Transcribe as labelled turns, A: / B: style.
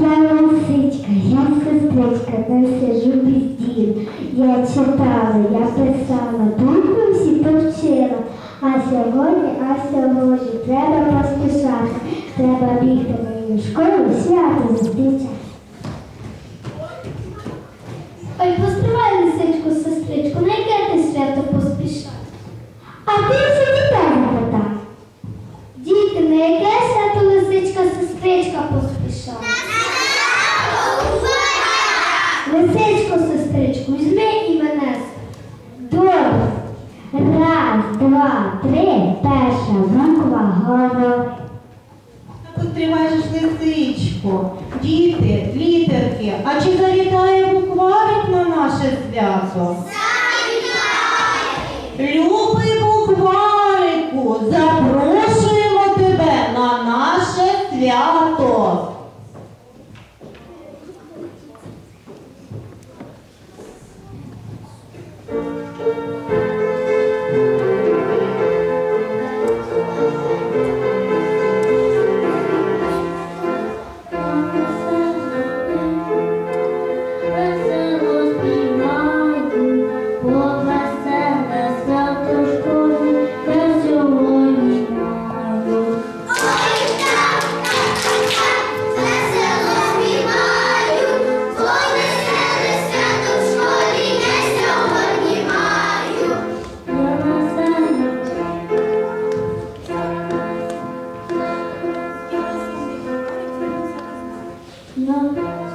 A: Я лисичка, я сестричка, не сижу без діл. Я читала, я писала, букви всі повчила. А сьогодні, а сьогодні треба поспішати. Треба бігти мені в школу, свято зустрічати.
B: сестричку, візьми і мене.
A: Добре. Раз, два, три. Перша зранкова голова.
C: Тримаєш лисичку, діти, літерки. А чи завітає букварик на наше свято? Завітає! Любий букварику, запрошуємо тебе на наше свято. love.